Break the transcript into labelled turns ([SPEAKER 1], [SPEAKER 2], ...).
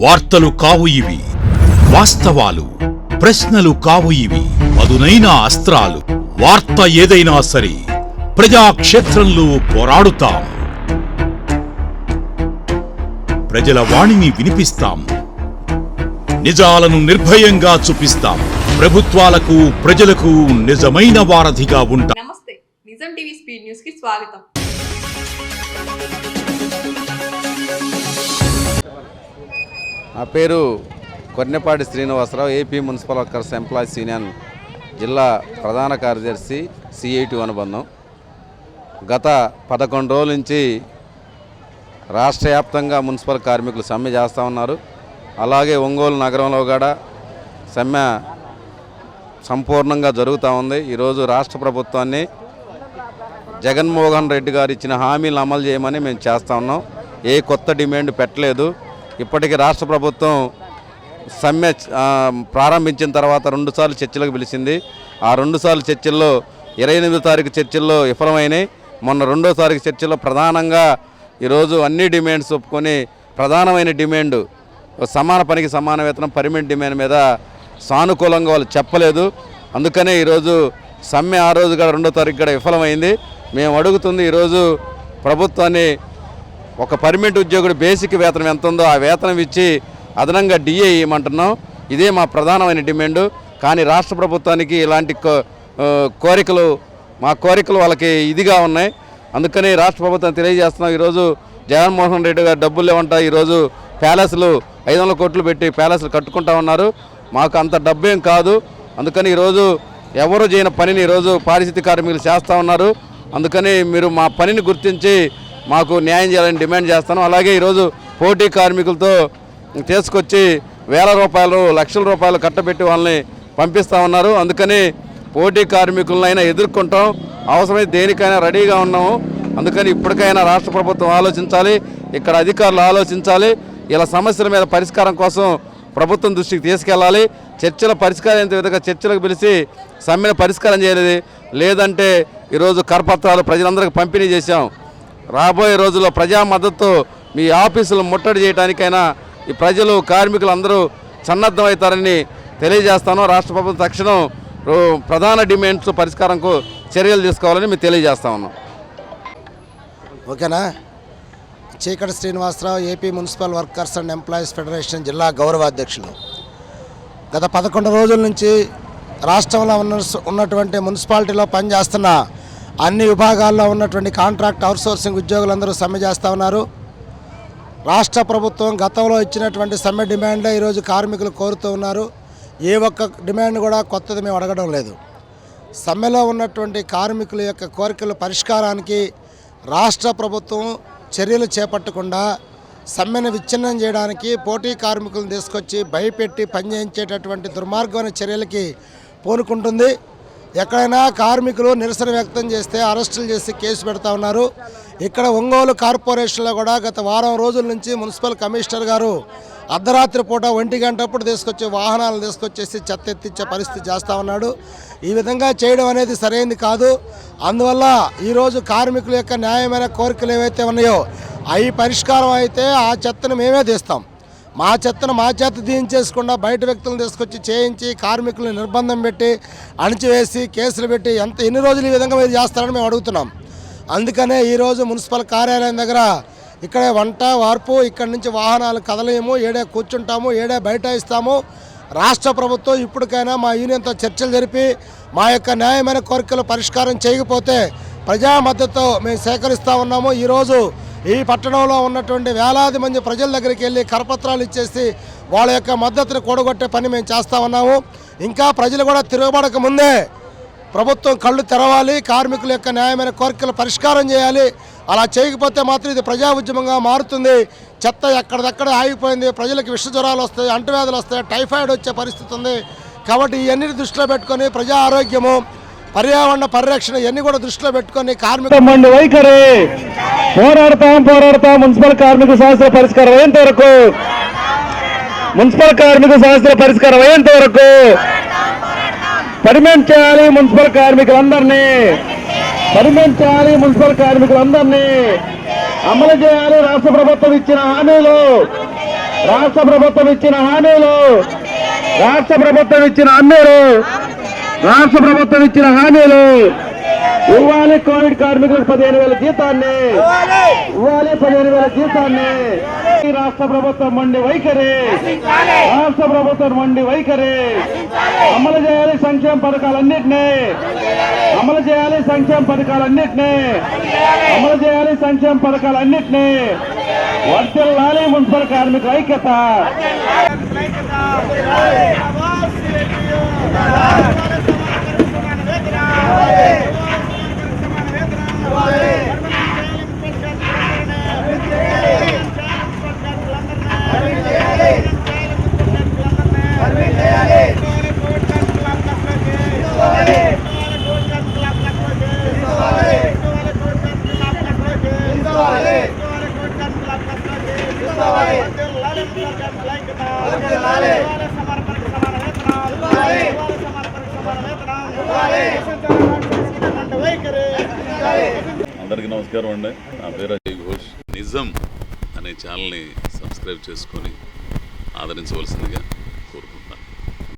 [SPEAKER 1] వార్తలు కావు ఇవి. వాస్తవాలు ప్రశ్నలు కావు ఇవి. అదునైన అస్త్రాలు వార్త ఏదైనా సరే ప్రజాక్షేత్రంలో పోరాడుతాం. ప్రజల వాణిని వినిపిస్తాం. నిజాలను నిర్భయంగా చూపిస్తాం. ప్రభుత్వాలకు ప్రజలకు నిజమైన వారధిగా ఉంటాం.
[SPEAKER 2] నమస్తే. నిజం టీవీ స్పీడ్ న్యూస్కి స్వాగతం.
[SPEAKER 3] నా పేరు Konnepati Srinivasarao AP municipal workers employees union జిల్లా ప్రధాన కార్యదర్శి సిఐటి అనుబంధం. గత పదకొండు రోజుల నుంచి రాష్ట్ర వ్యాప్తంగా మున్సిపల్ కార్మికులు సమ్మె చేస్తూ ఉన్నారు. అలాగే ఒంగోలు నగరంలో కూడా సమ్మె సంపూర్ణంగా జరుగుతూ ఉంది. ఈరోజు రాష్ట్ర ప్రభుత్వాన్ని జగన్మోహన్ రెడ్డి గారు ఇచ్చిన హామీలను అమలు చేయమని మేము చేస్తా ఉన్నాం. ఏ కొత్త డిమాండ్ పెట్టలేదు. ఇప్పటికీ రాష్ట్ర ప్రభుత్వం సమ్మె ప్రారంభించిన తర్వాత రెండుసార్లు చర్చలకు పిలిచింది. ఆ రెండుసార్లు చర్చల్లో ఇరవై ఎనిమిదో తారీఖు చర్చల్లో విఫలమైనాయి. మొన్న రెండో తారీఖు చర్చల్లో ప్రధానంగా ఈరోజు అన్ని డిమాండ్స్ ఒప్పుకొని ప్రధానమైన డిమాండ్ సమాన పనికి సమాన వేతనం పరిమిట్ డిమాండ్ మీద సానుకూలంగా వాళ్ళు చెప్పలేదు. అందుకనే ఈరోజు సమ్మె ఆ రోజు కూడా రెండో తారీఖు కూడా విఫలమైంది. మేము అడుగుతుంది ఈరోజు ప్రభుత్వాన్ని ఒక పర్మనెంట్ ఉద్యోగుడు బేసిక్ వేతనం ఎంత ఉందో ఆ వేతనం ఇచ్చి అదనంగా డిఏ ఇవ్వమంటున్నాం ఇదే మా ప్రధానమైన డిమాండు. కానీ రాష్ట్ర ప్రభుత్వానికి ఇలాంటి కో- కోరికలు మా కోరికలు వాళ్ళకి ఇదిగా ఉన్నాయి. అందుకని రాష్ట్ర ప్రభుత్వం తెలియజేస్తున్నాం. ఈరోజు జగన్మోహన్ రెడ్డి గారు డబ్బులు లేవంట. ఈరోజు ప్యాలెస్లు ఐదు వందల కోట్లు పెట్టి ప్యాలెస్లు కట్టుకుంటా ఉన్నారు. మాకు అంత డబ్బేం కాదు. అందుకని ఈరోజు ఎవరు చేయని పనిని ఈరోజు పారిశుద్ధ్య కార్మికులు చేస్తూ ఉన్నారు. అందుకని మీరు మా పనిని గుర్తించి మాకు న్యాయం చేయాలని డిమాండ్ చేస్తాను. అలాగే ఈరోజు పోటీ కార్మికులతో తీసుకొచ్చి వేల రూపాయలు లక్షల రూపాయలు కట్టబెట్టి వాళ్ళని పంపిస్తూ ఉన్నారు. అందుకని పోటీ కార్మికులనైనా ఎదుర్కొంటాం. అవసరమైతే దేనికైనా రెడీగా ఉన్నాము. అందుకని ఇప్పటికైనా రాష్ట్ర ప్రభుత్వం ఆలోచించాలి ఇక్కడ అధికారులు ఆలోచించాలి. ఇలా సమస్యల మీద పరిష్కారం కోసం ప్రభుత్వం దృష్టికి తీసుకెళ్ళాలి. చర్చల పరిష్కారం విధంగా చర్చలకు పిలిచి సమ్మెను పరిష్కారం చేయలేదు. లేదంటే ఈరోజు కరపత్రాలు ప్రజలందరికీ పంపిణీ చేశాం. రాబోయే రోజుల్లో ప్రజా మద్దతు మీ ఆఫీసులు ముట్టడి చేయడానికైనా ఈ ప్రజలు కార్మికులు అందరూ సన్నద్ధమవుతారని తెలియజేస్తాను. రాష్ట్ర ప్రభుత్వం తక్షణం ప్రధాన డిమాండ్స్ పరిష్కారంకు చర్యలు తీసుకోవాలని మేము తెలియజేస్తా ఉన్నాం.
[SPEAKER 4] ఓకేనా? Cheekati Srinivasarao AP municipal workers and employees federation జిల్లా గౌరవ అధ్యక్షులు. గత పదకొండు రోజుల నుంచి రాష్ట్రంలో ఉన్న ఉన్నటువంటి మున్సిపాలిటీలో పనిచేస్తున్న అన్ని విభాగాల్లో ఉన్నటువంటి కాంట్రాక్ట్ అవుట్సోర్సింగ్ ఉద్యోగులందరూ సమ్మె చేస్తూ ఉన్నారు. రాష్ట్ర ప్రభుత్వం గతంలో ఇచ్చినటువంటి సమ్మె డిమాండ్లే ఈరోజు కార్మికులు కోరుతూ ఉన్నారు. ఏ ఒక్క డిమాండ్ కూడా కొత్తది మేము అడగడం లేదు. సమ్మెలో ఉన్నటువంటి కార్మికుల యొక్క కోరికల పరిష్కారానికి రాష్ట్ర ప్రభుత్వం చర్యలు చేపట్టకుండా సమ్మెను విచ్ఛిన్నం చేయడానికి పోటీ కార్మికులను తీసుకొచ్చి భయపెట్టి పనిచేయించేటటువంటి దుర్మార్గమైన చర్యలకి పూనుకుంటుంది. ఎక్కడైనా కార్మికులు నిరసన వ్యక్తం చేస్తే అరెస్టులు చేసి కేసు పెడతా ఉన్నారు. ఇక్కడ ఒంగోలు కార్పొరేషన్లో కూడా గత వారం రోజుల నుంచి మున్సిపల్ కమిషనర్ గారు అర్ధరాత్రి పూట ఒంటి గంటప్పుడు తీసుకొచ్చి వాహనాలు తీసుకొచ్చేసి చెత్త ఎత్తిచ్చే పరిస్థితి చేస్తూ ఉన్నాడు. ఈ విధంగా చేయడం అనేది సరైనది కాదు. అందువల్ల ఈరోజు కార్మికుల యొక్క న్యాయమైన కోరికలు ఏవైతే ఉన్నాయో అవి పరిష్కారం అయితే ఆ చెత్తను మేమే తీస్తాం. మా చెత్తను మా చేత తీయించేసుకుండా బయట వ్యక్తులను తీసుకొచ్చి చేయించి కార్మికులను నిర్బంధం పెట్టి అణిచివేసి కేసులు పెట్టి ఎంత ఎన్ని రోజులు ఈ విధంగా మీరు చేస్తారని మేము అడుగుతున్నాం. అందుకనే ఈరోజు మున్సిపల్ కార్యాలయం దగ్గర ఇక్కడే వంట వార్పు ఇక్కడి నుంచి వాహనాలు కదలేము ఏడే కూర్చుంటాము ఏడే బయట ఇస్తాము రాష్ట్ర ప్రభుత్వం ఇప్పటికైనా మా యూనియన్తో చర్చలు జరిపి మా యొక్క న్యాయమైన కోరికలు పరిష్కారం చేయకపోతే ప్రజా మద్దతు మేము సేకరిస్తూ ఉన్నాము. ఈరోజు ఈ పట్టణంలో ఉన్నటువంటి వేలాది మంది ప్రజల దగ్గరికి వెళ్ళి కరపత్రాలు ఇచ్చేసి వాళ్ళ యొక్క మద్దతును కూడగొట్టే పని మేము చేస్తూ ఉన్నాము. ఇంకా ప్రజలు కూడా తిరగబడక ముందే ప్రభుత్వం కళ్ళు తెరవాలి కార్మికుల యొక్క న్యాయమైన కోరికలు పరిష్కారం చేయాలి. అలా చేయకపోతే మాత్రం ఇది ప్రజా ఉద్యమంగా మారుతుంది. చెత్త ఎక్కడిదక్కడ ఆగిపోయింది ప్రజలకు విష జ్వరాలు వస్తాయి అంటువ్యాధులు వస్తాయి టైఫాయిడ్ వచ్చే పరిస్థితి ఉంది. కాబట్టి ఇవన్నీ దృష్టిలో పెట్టుకొని ప్రజా ఆరోగ్యము పర్యావరణ పరిరక్షణ ఇవన్నీ కూడా దృష్టిలో పెట్టుకొని కార్మిక
[SPEAKER 5] మండి వైఖరి. పోరాడతాం పోరాడతాం. మున్సిపల్ కార్మిక సమస్యల పరిష్కారం అయ్యేంత వరకు. మున్సిపల్ కార్మిక సమస్యల పరిష్కారం అయ్యేంత వరకు. పరిమేం చేయాలి మున్సిపల్ కార్మికులందరినీ. పరిమేం చేయాలి మున్సిపల్ కార్మికులందరినీ. అమలు చేయాలి రాష్ట్ర ప్రభుత్వం ఇచ్చిన హామీలు. రాష్ట్ర ప్రభుత్వం ఇచ్చిన హామీలు. రాష్ట్ర ప్రభుత్వం ఇచ్చిన హామీలు. రాష్ట్ర ప్రభుత్వం ఇచ్చిన హామీలు. ఇవ్వాలి కోవిడ్ కార్మికులకు పదిహేను వేల జీతాన్ని. ఇవ్వాలి. పదిహేను వేల జీతాన్ని. రాష్ట్ర ప్రభుత్వం మొండి వైఖరి. రాష్ట్ర ప్రభుత్వం మొండి వైఖరి. అమలు చేయాలి సంక్షేమ పథకాలన్నింటినీ. అమలు చేయాలి సంక్షేమ పథకాలన్నింటినీ. అమలు చేయాలి సంక్షేమ పథకాలన్నింటినీ. వర్తిల్లాలి మున్సిపల్ కార్మిక ఐక్యత.
[SPEAKER 6] అందరికీ నమస్కారం అండి. నా పేరు అజయ్ ఘోష్. నిజం అనే ఛానల్ని సబ్స్క్రైబ్ చేసుకొని ఆదరించవలసిందిగా